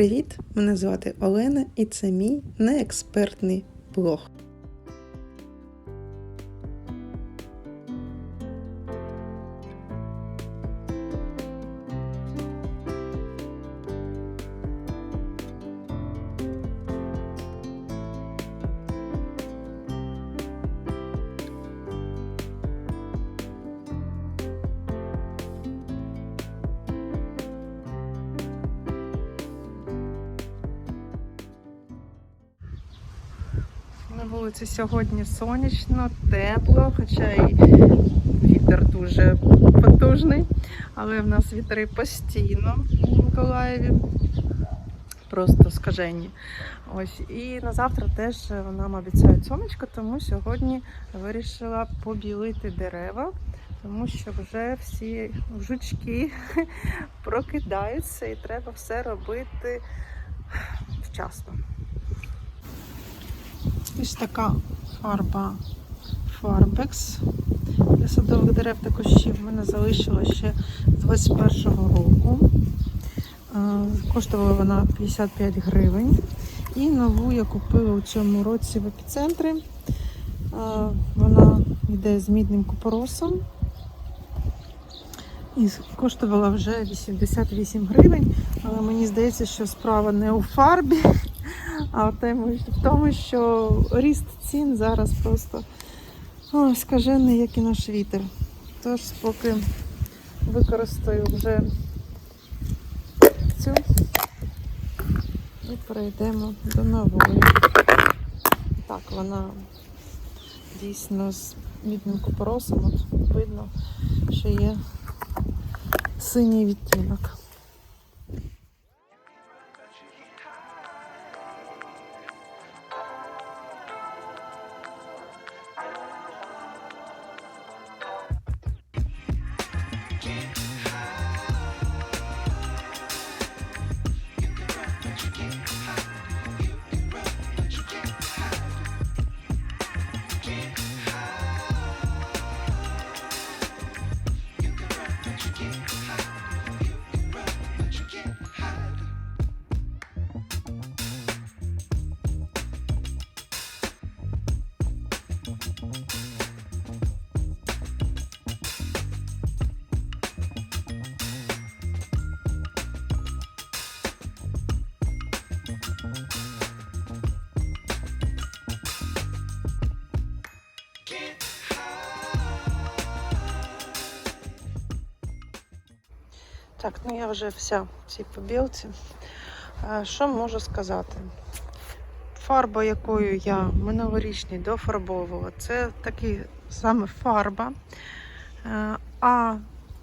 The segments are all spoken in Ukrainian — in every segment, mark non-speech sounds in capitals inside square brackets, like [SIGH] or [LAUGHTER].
Привіт! Мене звати Олена і це мій неекспертний блог. Вулиці сьогодні сонячно, тепло, хоча і вітер дуже потужний, але в нас вітри постійно у Миколаєві. Просто скажені. Ось і на завтра теж нам обіцяють сонечко, тому сьогодні вирішила побілити дерева, тому що вже всі жучки [LAUGHS] прокидаються і треба все робити вчасно. Ось така фарба Farbex для садових дерев та кущів в мене залишила ще з 21-го року. Е, Коштувала вона 55 гривень. І нову я купила у цьому році в епіцентрі. Е, Вона йде з мідним купоросом. І коштувала вже 88 гривень, але мені здається, що справа не у фарбі, а тому, в тому, що ріст цін зараз просто ой, скажений, як і наш вітер. Тож, поки використаю вже цю і перейдемо до нової. Так, вона дійсно з мідним купоросом. От видно, що є синій відтінок. Так, ну я вже вся в цій побілці. Що можу сказати? Фарба, якою я минулорічні дофарбовувала, це такі саме фарба. А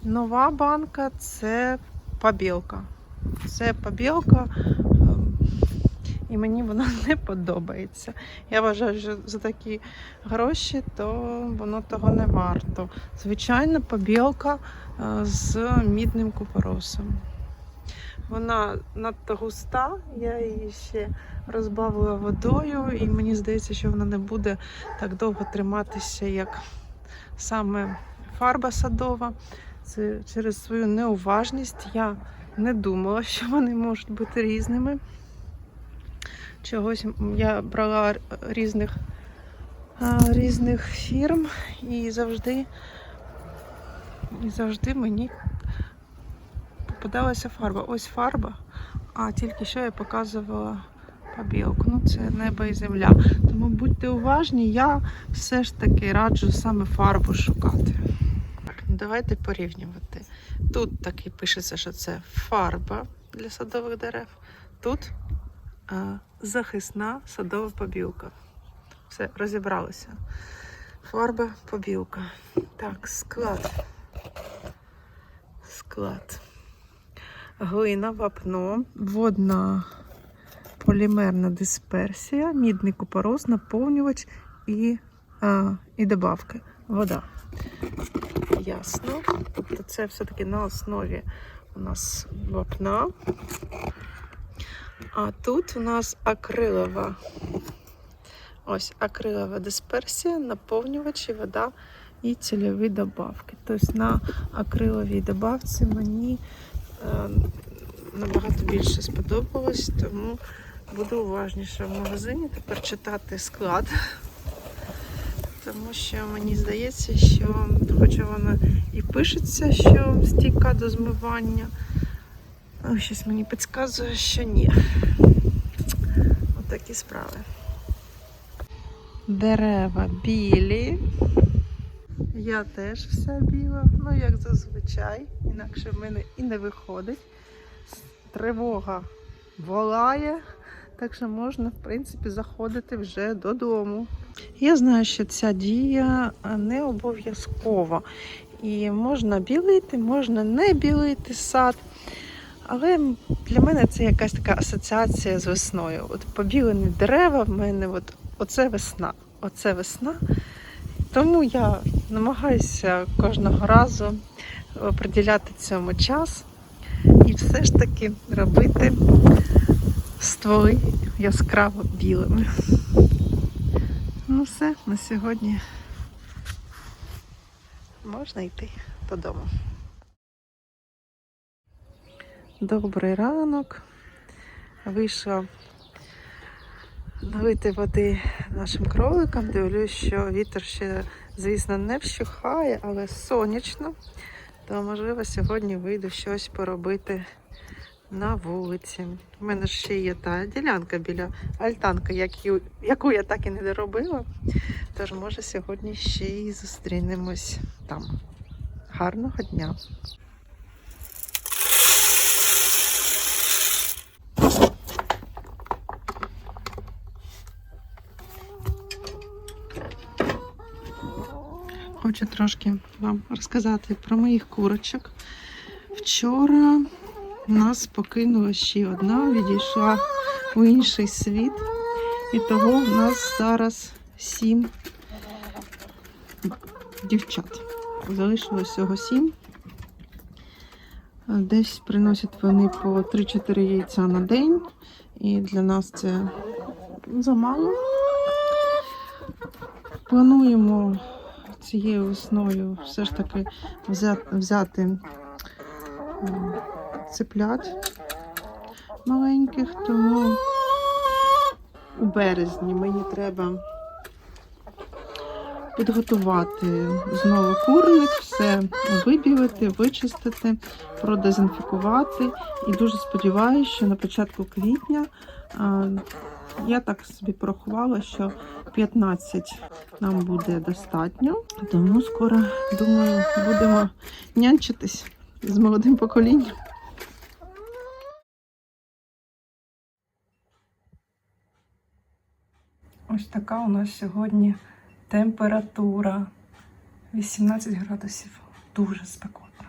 нова банка це побілка. Це побілка, і мені вона [LAUGHS] не подобається. Я вважаю, що за такі гроші, то воно того не варто. Звичайно, побілка е, з мідним купоросом. Вона надто густа, я її ще розбавила водою, і мені здається, що вона не буде так довго триматися, як саме фарба садова. Це через свою неуважність я не думала, що вони можуть бути різними. Чогось я брала різних, різних фірм і завжди, і завжди мені попадалася фарба. Ось фарба, а тільки що я показувала побілку. Ну, це небо і земля. Тому будьте уважні, я все ж таки раджу саме фарбу шукати. Ну давайте порівнювати. Тут таки пишеться, що це фарба для садових дерев. Тут захисна садова побілка. Все, розібралися. Фарба, побілка. Так, склад. Склад. Глина, вапно, водна полімерна дисперсія, мідний купорос, наповнювач і, а, і добавки. Вода. Ясно. Тобто це все-таки на основі у нас вапна. А тут у нас акрилова. Ось акрилова дисперсія, наповнювачі, вода і цільові добавки. Тобто на акриловій добавці мені е, набагато більше сподобалось, тому буду уважніше в магазині тепер читати склад. Тому що мені здається, що хоча вона і пишеться, що стійка до змивання, але щось мені підказує, що ні. Отакі справи. Дерева білі. Я теж вся біла, ну як зазвичай, інакше в мене і не виходить. Тривога волає, так що можна, в принципі, заходити вже додому. Я знаю, що ця дія не обов'язкова. І можна білити, можна не білити сад. Але для мене це якась така асоціація з весною. От побілені дерева в мене, от, оце весна. Оце весна. Тому я намагаюся кожного разу приділяти цьому час і все ж таки робити стволи яскраво білими. Ну все, на сьогодні можна йти додому. Добрий ранок. Вийшла налити води нашим кроликам. Дивлюсь, що вітер ще, звісно, не вщухає, але сонячно. То, можливо, сьогодні вийду щось поробити на вулиці. У мене ще є та ділянка біля альтанки, яку, я так і не доробила. Тож, може, сьогодні ще й зустрінемось там. Гарного дня! Хочу трошки вам розказати про моїх курочок. Вчора нас покинула ще одна, відійшла у інший світ. І того в нас зараз сім дівчат. Залишилось всього сім. Десь приносять вони по 3-4 яйця на день. І для нас це замало. Плануємо цією весною все ж таки взяти, взяти цеплят маленьких, тому у березні мені треба підготувати знову курник, все вибілити, вичистити, продезінфікувати. І дуже сподіваюся, що на початку квітня я так собі порахувала, що 15 нам буде достатньо. Тому скоро, думаю, будемо нянчитись з молодим поколінням. Ось така у нас сьогодні температура 18 градусів. Дуже спекотно.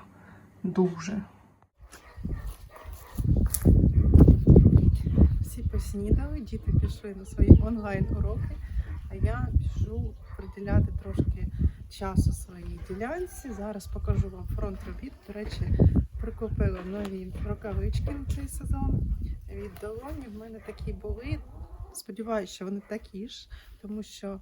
Дуже. Всі поснідали, діти пішли на свої онлайн-уроки, а я пішу приділяти трошки часу своїй ділянці. Зараз покажу вам фронт робіт. До речі, прикупила нові рукавички на цей сезон. Від долоні в мене такі були. Сподіваюся, що вони такі ж, тому що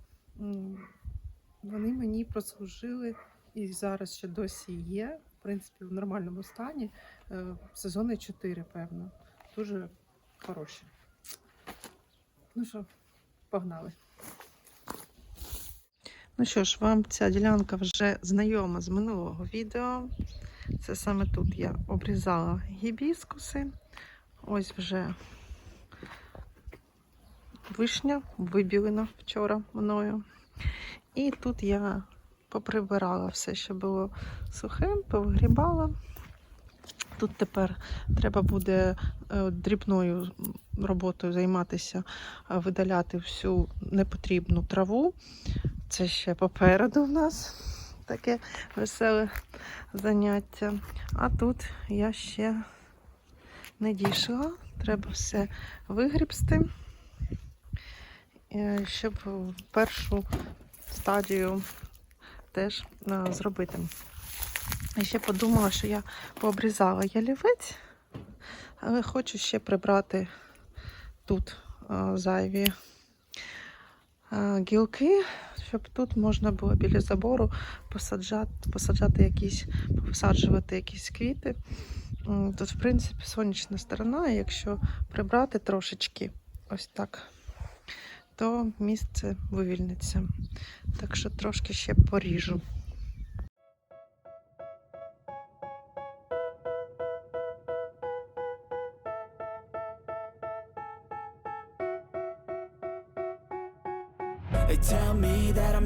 вони мені прослужили і зараз ще досі є. В принципі, в нормальному стані. Е, Сезони 4, певно. Дуже хороші. Ну що, погнали. Ну що ж, вам ця ділянка вже знайома з минулого відео. Це саме тут я обрізала гібіскуси. Ось вже вишня вибілена вчора мною. І тут я поприбирала все, що було сухим, повигрібала. Тут тепер треба буде е, дрібною роботою займатися, е, видаляти всю непотрібну траву. Це ще попереду в нас таке веселе заняття. А тут я ще не дійшла. Треба все вигрібсти, е, щоб першу стадію теж зробити. Я ще подумала, що я пообрізала ялівець, але хочу ще прибрати тут е, зайві е, гілки, щоб тут можна було біля забору посаджати, посаджати якісь, посаджувати якісь квіти, Тут, в принципі, сонячна сторона, і якщо прибрати трошечки ось так, то місце вивільниться. Так що трошки ще поріжу.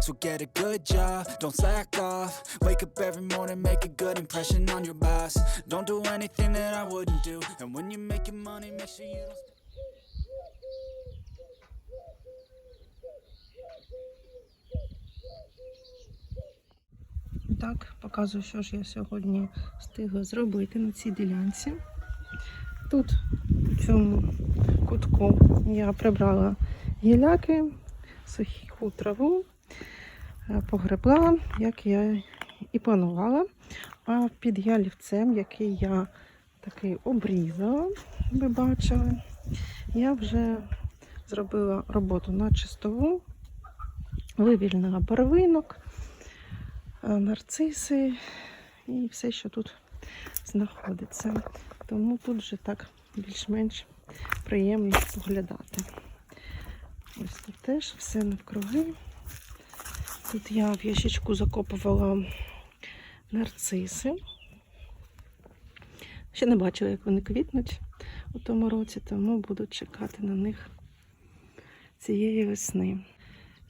So get a good job, don't slack off Wake up every morning, make a good impression on your boss Don't do anything that I wouldn't do And when you're making money, make sure you don't Так, показую, що ж я сьогодні встигла зробити на цій ділянці. Тут, в цьому кутку, я прибрала гіляки, суху траву, е, погребла, як я і планувала. А під ялівцем, який я такий обрізала, ви бачили, я вже зробила роботу на чистову, вивільнила барвинок е, нарциси і все, що тут знаходиться. Тому тут вже так більш-менш приємно поглядати. Ось тут теж все навкруги. Тут я в ящичку закопувала нарциси. Ще не бачила, як вони квітнуть у тому році, тому буду чекати на них цієї весни.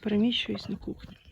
Переміщуюсь на кухню.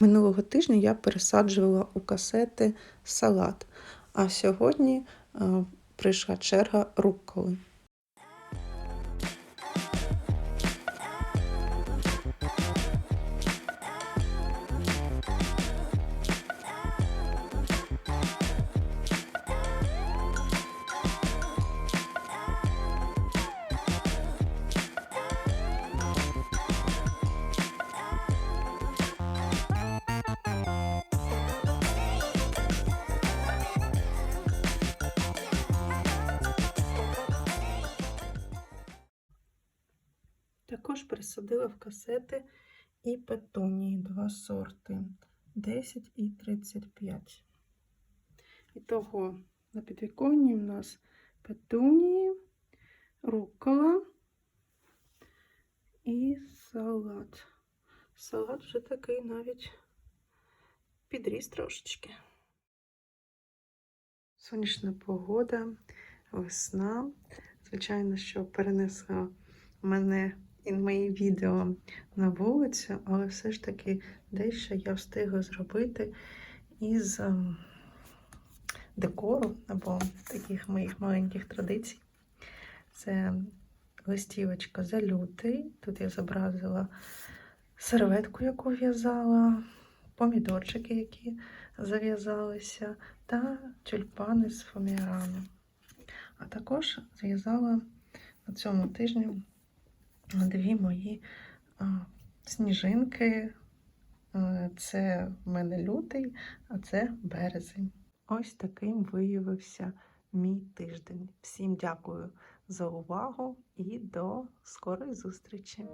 Минулого тижня я пересаджувала у касети салат, а сьогодні е, прийшла черга рукколи. Також пересадила в касети і петунії, два сорти 10 і 35. І того на підвіконні у нас петунії, рукола і салат. Салат вже такий навіть підріс трошечки. Сонячна погода, весна. Звичайно, що перенесла мене і мої відео на вулицю, але все ж таки дещо я встигла зробити із ем, декору або таких моїх маленьких традицій. Це листівочка за лютий. Тут я зобразила серветку, яку в'язала, помідорчики, які зав'язалися, та тюльпани з фоміарами. А також зв'язала на цьому тижні дві мої сніжинки. Це в мене лютий, а це березень. Ось таким виявився мій тиждень. Всім дякую за увагу і до скорої зустрічі!